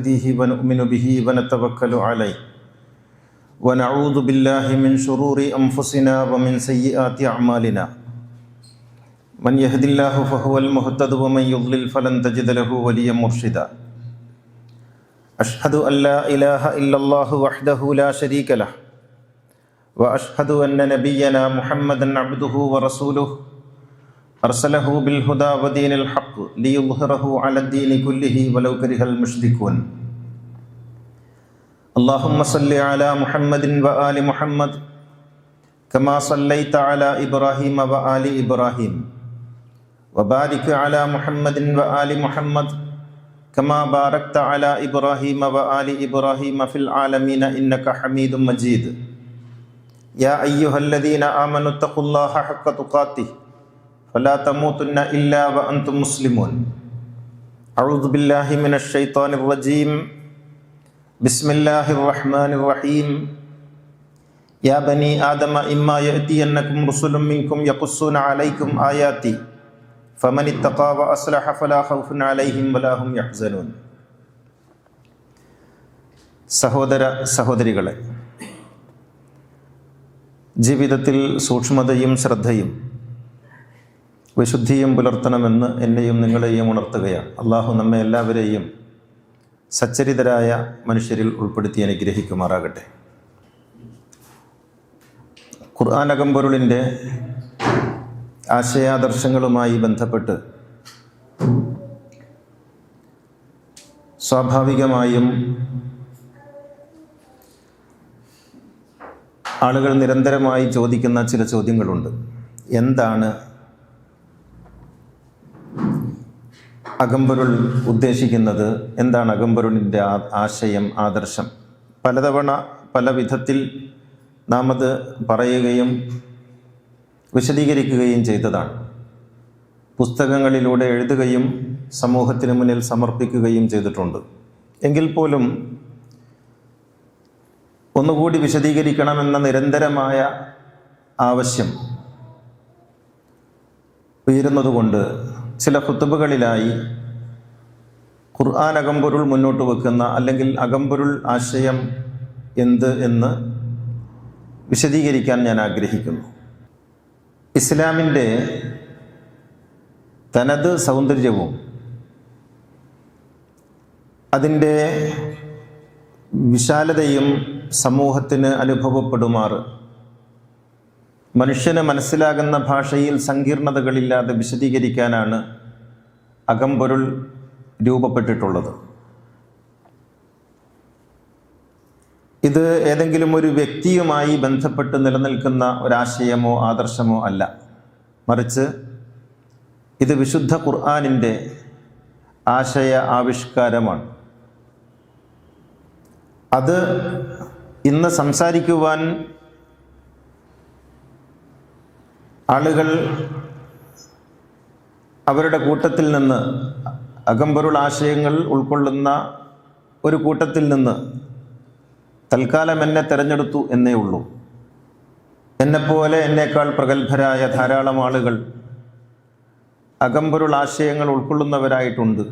نهديه ونؤمن به ونتوكل عليه ونعوذ بالله من شرور أنفسنا ومن سيئات أعمالنا من يهد الله فهو المهتد ومن يضلل فلن تجد له وليا مرشدا أشهد أن لا إله إلا الله وحده لا شريك له وأشهد أن نبينا محمدا عبده ورسوله أرسله بالهدى ودين الحق ليظهره على الدين كله ولو كره المشركون اللهم صل على محمد وآل محمد كما صليت على إبراهيم وآل إبراهيم وبارك على محمد وآل محمد كما باركت على إبراهيم وآل إبراهيم في العالمين إنك حميد مجيد يا أيها الذين آمنوا اتقوا الله حق تقاته فلا تموتن إلا وأنتم مسلمون أعوذ بالله من الشيطان الرجيم بسم الله الرحمن الرحيم يا بني آدم إما يأتينكم رسل منكم يقصون عليكم آياتي فمن اتقى وأصلح فلا خوف عليهم ولا هم يحزنون സഹോദര സഹോദരികളെ ജീവിതത്തിൽ സൂക്ഷ്മതയും ശ്രദ്ധയും വിശുദ്ധിയും പുലർത്തണമെന്ന് എന്നെയും നിങ്ങളെയും ഉണർത്തുകയാണ്. അള്ളാഹു നമ്മെ എല്ലാവരെയും സച്ചരിതരായ മനുഷ്യരിൽ ഉൾപ്പെടുത്തി അനുഗ്രഹിക്കുമാറാകട്ടെ. ഖുർആൻ അകമ്പൊരുളിന്റെ ആശയാദർശങ്ങളുമായി ബന്ധപ്പെട്ട് സ്വാഭാവികമായും ആളുകൾ നിരന്തരമായി ചോദിക്കുന്ന ചില ചോദ്യങ്ങളുണ്ട്. എന്താണ് അകമ്പൊരുൾ ഉദ്ദേശിക്കുന്നത് എന്താണ് അകമ്പൊരുളിന്റെ ആശയം ആദർശം? പലതവണ പല വിധത്തിൽ നാം അത് പറയുകയും വിശദീകരിക്കുകയും ചെയ്തതാണ്. പുസ്തകങ്ങളിലൂടെ എഴുതുകയും സമൂഹത്തിന് മുന്നിൽ സമർപ്പിക്കുകയും ചെയ്തിട്ടുണ്ട്. എങ്കിൽ പോലും ഒന്നുകൂടി വിശദീകരിക്കണമെന്ന നിരന്തരമായ ആവശ്യം ഉയരുന്നതുകൊണ്ട് ചില കുത്തുബുകളിലായി ഖുർആൻ അകമ്പൊരുൾ മുന്നോട്ട് വെക്കുന്ന അല്ലെങ്കിൽ അകമ്പൊരുൾ ആശയം എന്ത് എന്ന് വിശദീകരിക്കാൻ ഞാൻ ആഗ്രഹിക്കുന്നു. ഇസ്ലാമിന്റെ തനത് സൗന്ദര്യവും അതിന്റെ വിശാലതയും സമൂഹത്തിന് അനുഭവപ്പെടുമാറ്. മനുഷ്യന് മനസ്സിലാകുന്ന ഭാഷയിൽ സങ്കീർണതകളില്ലാതെ വിശദീകരിക്കാനാണ് അകമ്പൊരുൾ രൂപപ്പെട്ടിട്ടുള്ളത്. ഇത് ഏതെങ്കിലും ഒരു വ്യക്തിയുമായി ബന്ധപ്പെട്ട് നിലനിൽക്കുന്ന ഒരാശയമോ ആദർശമോ അല്ല. മറിച്ച് ഇത് വിശുദ്ധ ഖുർആാനിന്റെ ആശയ ആവിഷ്കാരമാണ്. അത് ഇന്ന് സംസാരിക്കുവാൻ ആളുകൾ അവരുടെ കൂട്ടത്തിൽ നിന്ന് അകമ്പൊരുൾ ആശയങ്ങൾ ഉൾക്കൊള്ളുന്ന ഒരു കൂട്ടത്തിൽ നിന്ന് തൽക്കാലം എന്നെ തിരഞ്ഞെടുത്തു എന്നേ ഉള്ളൂ. എന്നെപ്പോലെ എന്നേക്കാൾ പ്രഗത്ഭരായ ധാരാളം ആളുകൾ അകമ്പൊരുൾ ആശയങ്ങൾ ഉൾക്കൊള്ളുന്നവരായിട്ടുണ്ട്.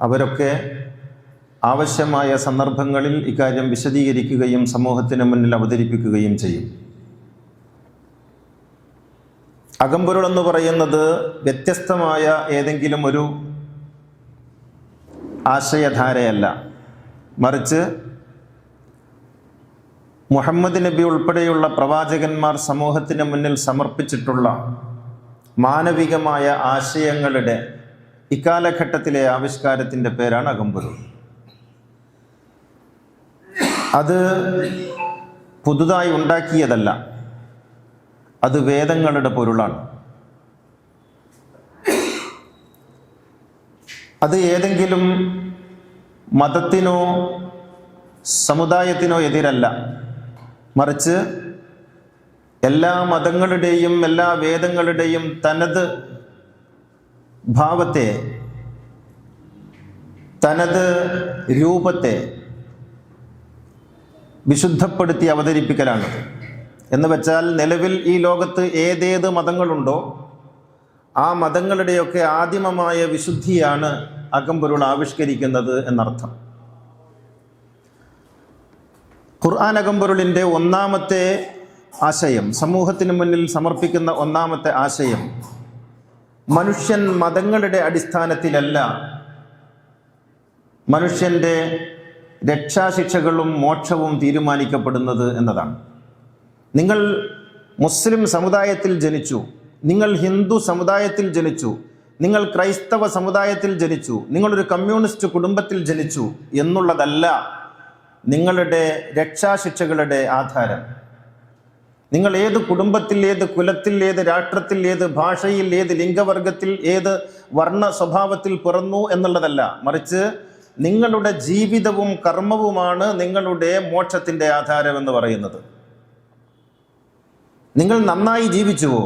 അവരൊക്കെ ആവശ്യമായ സന്ദർഭങ്ങളിൽ ഇക്കാര്യം വിശദീകരിക്കുകയും സമൂഹത്തിന് മുന്നിൽ അവതരിപ്പിക്കുകയും ചെയ്യും. അകമ്പൊരുൾ എന്ന് പറയുന്നത് വ്യത്യസ്തമായ ഏതെങ്കിലും ഒരു ആശയധാരയല്ല മറിച്ച് മുഹമ്മദ് നബി ഉൾപ്പെടെയുള്ള പ്രവാചകന്മാർ സമൂഹത്തിന് മുന്നിൽ സമർപ്പിച്ചിട്ടുള്ള മാനവികമായ ആശയങ്ങളുടെ ഇക്കാലഘട്ടത്തിലെ ആവിഷ്കാരത്തിന്റെ പേരാണ് അകമ്പൊരുൾ. അത് പുതുതായി ഉണ്ടാക്കിയതല്ല. അത് വേദങ്ങളുടെ പൊരുളാണ്. അത് ഏതെങ്കിലും മതത്തിനോ സമുദായത്തിനോ എതിരല്ല. മറിച്ച് എല്ലാ മതങ്ങളുടെയും എല്ലാ വേദങ്ങളുടെയും തനത് ഭാവത്തെ തനത് രൂപത്തെ വിശുദ്ധപ്പെടുത്തി അവതരിപ്പിക്കലാണ്. എന്ന് വെച്ചാൽ നിലവിൽ ഈ ലോകത്ത് ഏതേത് മതങ്ങളുണ്ടോ ആ മതങ്ങളുടെയൊക്കെ ആദിമമായ വിശുദ്ധിയാണ് അകമ്പൊരുൾ ആവിഷ്കരിക്കുന്നത് എന്നർത്ഥം. ഖുർആൻ അകമ്പൊരുളിന്റെ ഒന്നാമത്തെ ആശയം സമൂഹത്തിന് മുന്നിൽ സമർപ്പിക്കുന്ന ഒന്നാമത്തെ ആശയം മനുഷ്യൻ മതങ്ങളുടെ അടിസ്ഥാനത്തിലല്ല. മനുഷ്യന്റെ രക്ഷാശിക്ഷകളും മോക്ഷവും തീരുമാനിക്കപ്പെടുന്നത് എന്നതാണ്. നിങ്ങൾ മുസ്ലിം സമുദായത്തിൽ ജനിച്ചു നിങ്ങൾ ഹിന്ദു സമുദായത്തിൽ ജനിച്ചു നിങ്ങൾ ക്രൈസ്തവ സമുദായത്തിൽ ജനിച്ചു നിങ്ങളൊരു കമ്മ്യൂണിസ്റ്റ് കുടുംബത്തിൽ ജനിച്ചു എന്നുള്ളതല്ല നിങ്ങളുടെ രക്ഷാശിക്ഷകളുടെ ആധാരം. നിങ്ങൾ ഏത് കുടുംബത്തിൽ ഏത് കുലത്തിൽ ഏത് രാഷ്ട്രത്തിൽ ഏത് ഭാഷയിൽ ഏത് ലിംഗവർഗത്തിൽ ഏത് വർണ സ്വഭാവത്തിൽ പിറന്നു എന്നുള്ളതല്ല. മറിച്ച് നിങ്ങളുടെ ജീവിതവും കർമ്മവുമാണ് നിങ്ങളുടെ മോക്ഷത്തിന്റെ ആധാരം എന്ന് പറയുന്നത്. നിങ്ങൾ നന്നായി ജീവിച്ചുവോ?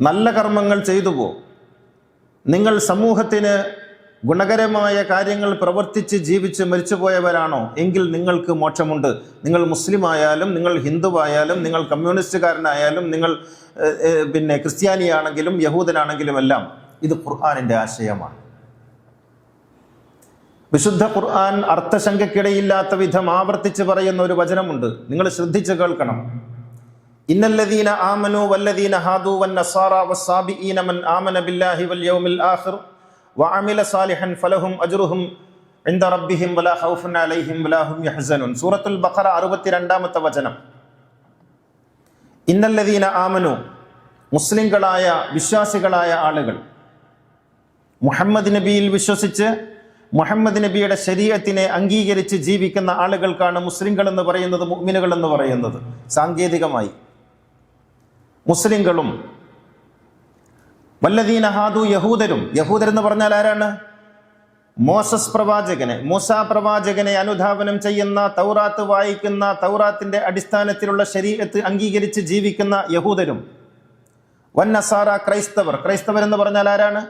നല്ല കർമ്മങ്ങൾ ചെയ്തുവോ? നിങ്ങൾ സമൂഹത്തിന് ഗുണകരമായ കാര്യങ്ങൾ പ്രവർത്തിച്ച് ജീവിച്ച് മരിച്ചുപോയവരാണോ? എങ്കിൽ നിങ്ങൾക്ക് മോക്ഷമുണ്ട്. നിങ്ങൾ മുസ്ലിം ആയാലും നിങ്ങൾ ഹിന്ദുവായാലും നിങ്ങൾ കമ്മ്യൂണിസ്റ്റുകാരനായാലും നിങ്ങൾ പിന്നെ ക്രിസ്ത്യാനിയാണെങ്കിലും യഹൂദനാണെങ്കിലും എല്ലാം ഇത് ഖുർആാനിന്റെ ആശയമാണ്. വിശുദ്ധ ഖുർആൻ അർത്ഥശങ്കയ്ക്കിടയില്ലാത്ത വിധം ആവർത്തിച്ച് പറയുന്ന ഒരു വചനമുണ്ട്. നിങ്ങൾ ശ്രദ്ധിച്ച് കേൾക്കണം. ഇന്നല്ലദീന ആമനു വല്ലദീന ഹാദു വന്നസാറ വസ്സാബിഈന മൻ ആമന ബില്ലാഹി വൽ യൗമിൽ ആഖിർ വഅമില സാലിഹൻ ഫലഹും അജ്റുഹും ഇൻദ റബ്ബിഹിം വലാ ഖൗഫുൻ അലൈഹിം വലാ ഹും യഹ്സനുൻ. സൂറത്തുൽ ബഖറ 62ാമത്തെ വചനം. ഇന്നല്ലദീന ആമനു മുസ്ലിങ്ങളായ വിശ്വാസികളായ ആളുകൾ മുഹമ്മദ് നബിയിൽ വിശ്വസിച്ച് മുഹമ്മദ് നബിയുടെ ശരീരത്തിനെ അംഗീകരിച്ച് ജീവിക്കുന്ന ആളുകൾക്കാണ് മുസ്ലിങ്ങൾ എന്ന് പറയുന്നത് മുഗ്മിനുകൾ എന്ന് പറയുന്നത്. സാങ്കേതികമായി. മുസ്ലിങ്ങളും വല്ലദീന ഹാദു യഹൂദരും യഹൂദർ എന്ന് പറഞ്ഞാൽ ആരാണ്? മോസസ് പ്രവാചകനെ മൂസ പ്രവാചകനെ അനുധാവനം ചെയ്യുന്ന തൗറാത്ത് വായിക്കുന്ന തൗറാത്തിന്റെ അടിസ്ഥാനത്തിലുള്ള ശരീരത്ത് അംഗീകരിച്ച് ജീവിക്കുന്ന യഹൂദരും. വന്നസാറ ക്രൈസ്തവർ. ക്രൈസ്തവർ എന്ന് പറഞ്ഞാൽ ആരാണ്?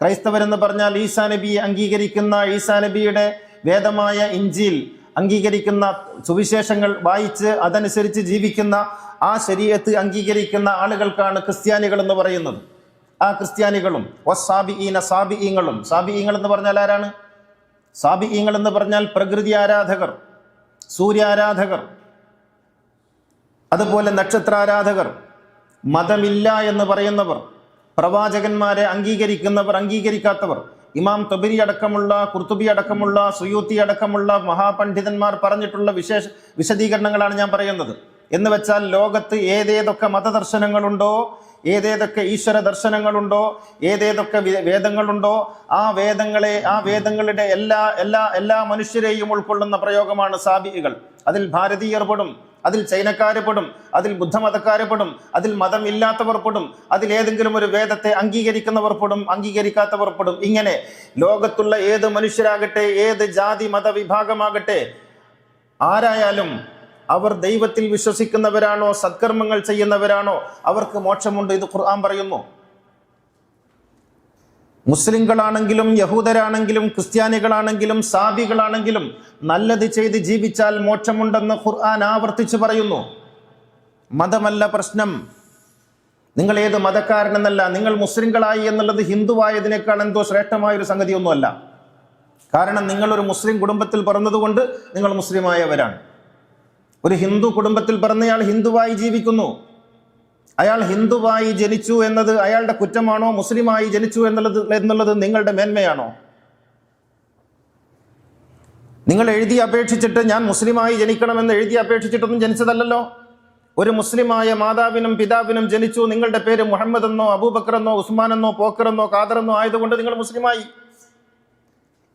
ക്രൈസ്തവർ എന്ന് പറഞ്ഞാൽ ഈസാ നബിയെ അംഗീകരിക്കുന്ന ഈസാ നബിയുടെ വേദമായ ഇഞ്ചിയിൽ അംഗീകരിക്കുന്ന സുവിശേഷങ്ങൾ വായിച്ച് അതനുസരിച്ച് ജീവിക്കുന്ന ആ ശരീരത്ത് അംഗീകരിക്കുന്ന ആളുകൾക്കാണ് ക്രിസ്ത്യാനികൾ എന്ന് പറയുന്നത്. ആ ക്രിസ്ത്യാനികളും വസാബിഈന സാബിഈങ്ങളും സാബിഈങ്ങൾ എന്ന് പറഞ്ഞാൽ ആരാണ്? സാബിഈങ്ങൾ എന്ന് പറഞ്ഞാൽ പ്രകൃതി ആരാധകർ സൂര്യാരാധകർ അതുപോലെ നക്ഷത്രാരാധകർ മതമില്ല എന്ന് പറയുന്നവർ പ്രവാചകന്മാരെ അംഗീകരിക്കുന്നവർ അംഗീകരിക്കാത്തവർ ഇമാം തബരി അടക്കമുള്ള കുർത്തുബി അടക്കമുള്ള സുയൂത്തി അടക്കമുള്ള മഹാപണ്ഡിതന്മാർ പറഞ്ഞിട്ടുള്ള വിശേഷ വിശദീകരണങ്ങളാണ് ഞാൻ പറയുന്നത്. എന്ന് വെച്ചാൽ ലോകത്ത് ഏതേതൊക്കെ മതദർശനങ്ങളുണ്ടോ ഏതേതൊക്കെ ഈശ്വര ദർശനങ്ങളുണ്ടോ ഏതേതൊക്കെ വേദങ്ങളുണ്ടോ ആ വേദങ്ങളെ ആ വേദങ്ങളുടെ എല്ലാ എല്ലാ എല്ലാ മനുഷ്യരെയും ഉൾക്കൊള്ളുന്ന പ്രയോഗമാണ് സാബികൾ അതിൽ ഭാരതീയർ പെടും അതിൽ ചൈനക്കാർ പെടും അതിൽ ബുദ്ധമതക്കാർ പെടും അതിൽ മതം ഇല്ലാത്തവർ പെടും അതിൽ ഏതെങ്കിലും ഒരു വേദത്തെ അംഗീകരിക്കുന്നവർ പെടും അംഗീകരിക്കാത്തവർ പെടും. ഇങ്ങനെ ലോകത്തുള്ള ഏത് മനുഷ്യരാകട്ടെ ഏത് ജാതി മതവിഭാഗമാകട്ടെ ആരായാലും അവർ ദൈവത്തിൽ വിശ്വസിക്കുന്നവരാണോ? സത്കർമ്മങ്ങൾ ചെയ്യുന്നവരാണോ? അവർക്ക് മോക്ഷമുണ്ട് ഇത് ഖുർആൻ പറയുന്നു. മുസ്ലിങ്ങളാണെങ്കിലും യഹൂദരാണെങ്കിലും ക്രിസ്ത്യാനികളാണെങ്കിലും സാബികളാണെങ്കിലും നല്ലത് ചെയ്ത് ജീവിച്ചാൽ മോക്ഷമുണ്ടെന്ന് ഖുർആൻ ആവർത്തിച്ച് പറയുന്നു. മതമല്ല പ്രശ്നം. നിങ്ങൾ ഏത് മതക്കാരനെന്നല്ല നിങ്ങൾ മുസ്ലിങ്ങളായി എന്നുള്ളത് ഹിന്ദുവായതിനേക്കാൾ എന്തോ ശ്രേഷ്ഠമായ ഒരു സംഗതിയൊന്നുമല്ല. കാരണം നിങ്ങളൊരു മുസ്ലിം കുടുംബത്തിൽ പറഞ്ഞതുകൊണ്ട് നിങ്ങൾ മുസ്ലിമായവരാണ്. ഒരു ഹിന്ദു കുടുംബത്തിൽ പറഞ്ഞയാൾ ഹിന്ദുവായി ജീവിക്കുന്നു. അയാൾ ഹിന്ദുവായി ജനിച്ചു എന്നത് അയാളുടെ കുറ്റമാണോ? മുസ്ലിമായി ജനിച്ചു എന്നുള്ളത് എന്നുള്ളത് നിങ്ങളുടെ മേന്മയാണോ? നിങ്ങൾ എഴുതി അപേക്ഷിച്ചിട്ട് ഞാൻ മുസ്ലിമായി ജനിക്കണമെന്ന് എഴുതി അപേക്ഷിച്ചിട്ടൊന്നും ജനിച്ചതല്ലല്ലോ. ഒരു മുസ്ലിമായ മാതാവിനും പിതാവിനും ജനിച്ചു നിങ്ങളുടെ പേര് മുഹമ്മദ് എന്നോ അബൂബക്കർ എന്നോ ഉസ്മാനെന്നോ ഖാദർ എന്നോ ആയതുകൊണ്ട് നിങ്ങൾ മുസ്ലിമായി.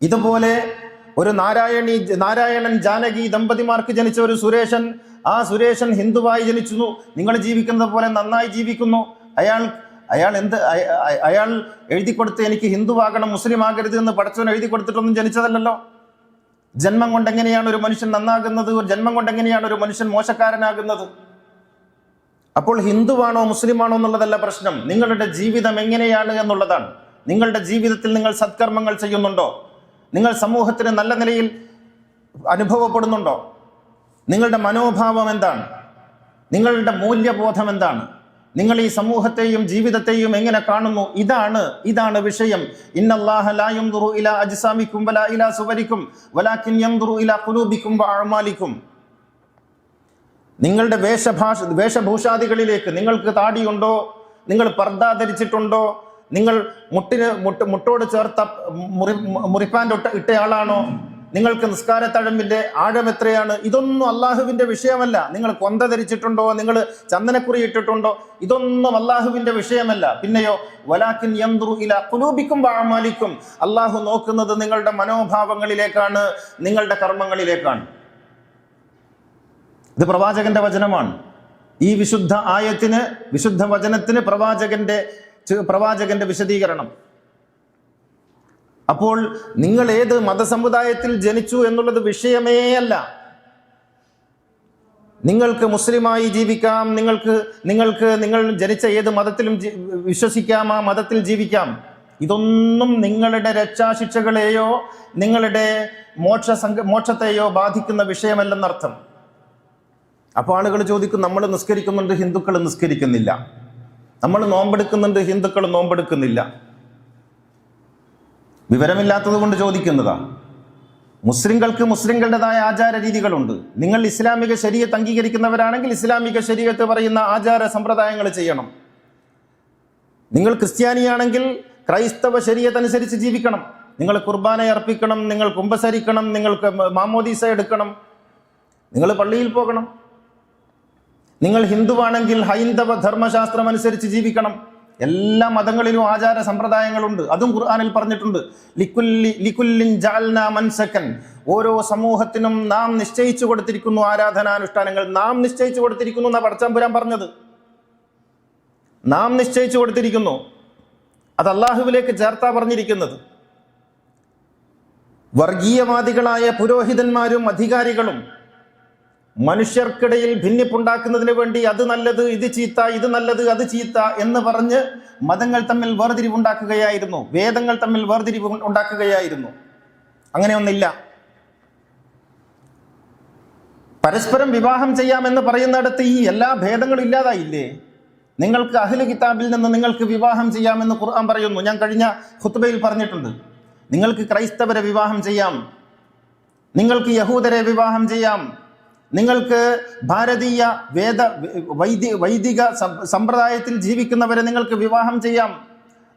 ഇതുപോലെ ഒരു നാരായണി നാരായണൻ ജാനകി ദമ്പതിമാർക്ക് ജനിച്ച ഒരു സുരേഷൻ ആ സുരേഷൻ ഹിന്ദുവായി ജനിച്ചു നിങ്ങൾ ജീവിക്കുന്നത് പോലെ നന്നായി ജീവിക്കുന്നു. അയാൾ അയാൾ എന്ത് അയ- അയ- അയാൾ എഴുതി കൊടുത്ത് എനിക്ക് ഹിന്ദുവാകണം മുസ്ലിം ആകരുത് എന്ന് പഠിച്ചവൻ എഴുതി കൊടുത്തിട്ടൊന്നും ജനിച്ചതല്ലല്ലോ. ജന്മം കൊണ്ട് എങ്ങനെയാണ് ഒരു മനുഷ്യൻ നന്നാകുന്നത്? ഒരു ജന്മം കൊണ്ട് എങ്ങനെയാണ് ഒരു മനുഷ്യൻ മോശക്കാരനാകുന്നത്? അപ്പോൾ ഹിന്ദുവാണോ മുസ്ലിമാണോ എന്നുള്ളതല്ല പ്രശ്നം. നിങ്ങളുടെ ജീവിതം എങ്ങനെയാണ് എന്നുള്ളതാണ്. നിങ്ങളുടെ ജീവിതത്തിൽ നിങ്ങൾ സത്കർമ്മങ്ങൾ ചെയ്യുന്നുണ്ടോ? നിങ്ങൾ സമൂഹത്തിന് നല്ല നിലയിൽ അനുഭവപ്പെടുന്നുണ്ടോ? നിങ്ങളുടെ മനോഭാവം എന്താണ്? നിങ്ങളുടെ മൂല്യബോധം എന്താണ്? നിങ്ങൾ ഈ സമൂഹത്തെയും ജീവിതത്തെയും എങ്ങനെ കാണുന്നു? ഇതാണ് ഇതാണ് വിഷയം. അജ്സാമിക്കും വലാ ഇലാ സുവരിക്കും. വലാകിൻ യൻദുറു ഇലാ ഖുലൂബിക്കും വഅഅമാലിക്കും നിങ്ങളുടെ വേഷഭാഷ വേഷഭൂഷാദികളിലേക്ക് നിങ്ങൾക്ക് താടിയുണ്ടോ? നിങ്ങൾ പർദ്ദ ധരിച്ചിട്ടുണ്ടോ? നിങ്ങൾ മുട്ടിന് മുട്ട് മുട്ടോട് ചേർത്ത മുറി മുറിപ്പാന്റെ ഇട്ട ഇട്ടയാളാണോ? നിങ്ങൾക്ക് നിസ്കാരത്തഴമ്പിന്റെ ആഴം എത്രയാണ്? ഇതൊന്നും അള്ളാഹുവിന്റെ വിഷയമല്ല. നിങ്ങൾ കൊന്ത ധരിച്ചിട്ടുണ്ടോ? നിങ്ങൾ ചന്ദനക്കുറി ഇട്ടിട്ടുണ്ടോ? ഇതൊന്നും അള്ളാഹുവിന്റെ വിഷയമല്ല. പിന്നെയോ വലാക്കിൻ യന്ത്രു ഇല കുലൂബിക്കും വാമാലിക്കും അള്ളാഹു നോക്കുന്നത് നിങ്ങളുടെ മനോഭാവങ്ങളിലേക്കാണ് നിങ്ങളുടെ കർമ്മങ്ങളിലേക്കാണ്. ഇത് പ്രവാചകന്റെ വചനമാണ്. ഈ വിശുദ്ധ ആയത്തിന് വിശുദ്ധ വചനത്തിന് പ്രവാചകന്റെ പ്രവാചകന്റെ വിശദീകരണം. അപ്പോൾ നിങ്ങൾ ഏത് മതസമുദായത്തിൽ ജനിച്ചു എന്നുള്ളത് വിഷയമേ അല്ല. നിങ്ങൾക്ക് മുസ്ലിമായി ജീവിക്കാം നിങ്ങൾക്ക് നിങ്ങൾക്ക് നിങ്ങൾ ജനിച്ച ഏത് മതത്തിലും വിശ്വസിക്കാം ആ മതത്തിൽ ജീവിക്കാം. ഇതൊന്നും നിങ്ങളുടെ രക്ഷാശിക്ഷകളെയോ നിങ്ങളുടെ മോക്ഷ സംഘ മോക്ഷത്തെയോ ബാധിക്കുന്ന വിഷയമല്ലെന്നർത്ഥം. അപ്പോൾ ആളുകൾ ചോദിക്കും നമ്മൾ നിസ്കരിക്കുന്നുണ്ട് ഹിന്ദുക്കൾ നിസ്കരിക്കുന്നില്ല. നമ്മൾ നോമ്പെടുക്കുന്നുണ്ട് ഹിന്ദുക്കൾ നോമ്പെടുക്കുന്നില്ല. വിവരമില്ലാത്തത് കൊണ്ട് ചോദിക്കുന്നതാ. മുസ്ലിങ്ങൾക്ക് മുസ്ലിങ്ങളുടേതായ ആചാര രീതികളുണ്ട്. നിങ്ങൾ ഇസ്ലാമിക ശരീരത്ത് അംഗീകരിക്കുന്നവരാണെങ്കിൽ ഇസ്ലാമിക ശരീരത്ത് പറയുന്ന ആചാര സമ്പ്രദായങ്ങൾ ചെയ്യണം. നിങ്ങൾ ക്രിസ്ത്യാനിയാണെങ്കിൽ ക്രൈസ്തവ ശരീരത്ത് അനുസരിച്ച് ജീവിക്കണം. നിങ്ങൾ കുർബാന അർപ്പിക്കണം നിങ്ങൾ കുമ്പസരിക്കണം നിങ്ങൾക്ക് മാമോദീസ എടുക്കണം. നിങ്ങൾ പള്ളിയിൽ പോകണം. നിങ്ങൾ ഹിന്ദുവാണെങ്കിൽ ഹൈന്ദവ ധർമ്മശാസ്ത്രം അനുസരിച്ച് ജീവിക്കണം. എല്ലാ മതങ്ങളിലും ആചാര സമ്പ്രദായങ്ങളുണ്ട്. അതും ഖുർആാനിൽ പറഞ്ഞിട്ടുണ്ട്. ലിക്കുല്ലി ലിക്കുല്ലിൻ ജാൽന മൻസക്കൻ ഓരോ സമൂഹത്തിനും നാം നിശ്ചയിച്ചു കൊടുത്തിരിക്കുന്നു ആരാധനാനുഷ്ഠാനങ്ങൾ. നാം നിശ്ചയിച്ചു കൊടുത്തിരിക്കുന്നു എന്നാ പടച്ചമ്പുരാൻ പറഞ്ഞത്. നാം നിശ്ചയിച്ചു കൊടുത്തിരിക്കുന്നു. അത് അള്ളാഹുവിലേക്ക് ചേർത്താ പറഞ്ഞിരിക്കുന്നത്. വർഗീയവാദികളായ പുരോഹിതന്മാരും അധികാരികളും മനുഷ്യർക്കിടയിൽ ഭിന്നിപ്പുണ്ടാക്കുന്നതിന് വേണ്ടി അത് നല്ലത് ഇത് ചീത്ത ഇത് നല്ലത് അത് ചീത്ത എന്ന് പറഞ്ഞ് മതങ്ങൾ തമ്മിൽ വേർതിരിവുണ്ടാക്കുകയായിരുന്നു. വേദങ്ങൾ തമ്മിൽ വേർതിരിവ് ഉണ്ടാക്കുകയായിരുന്നു. അങ്ങനെയൊന്നില്ല. പരസ്പരം വിവാഹം ചെയ്യാമെന്ന് പറയുന്നിടത്ത് ഈ എല്ലാ ഭേദങ്ങളും ഇല്ലാതായില്ലേ? നിങ്ങൾക്ക് അഹ്ലു കിതാബിൽ നിന്ന് നിങ്ങൾക്ക് വിവാഹം ചെയ്യാമെന്ന് ഖുർആൻ പറയുന്നു. ഞാൻ കഴിഞ്ഞ ഖുത്ബയിൽ പറഞ്ഞിട്ടുണ്ട്. നിങ്ങൾക്ക് ക്രൈസ്തവരെ വിവാഹം ചെയ്യാം. നിങ്ങൾക്ക് യഹൂദരെ വിവാഹം ചെയ്യാം. നിങ്ങൾക്ക് ഭാരതീയ വേദ വൈദി വൈദിക സമ്പ്രദായത്തിൽ ജീവിക്കുന്നവരെ നിങ്ങൾക്ക് വിവാഹം ചെയ്യാം.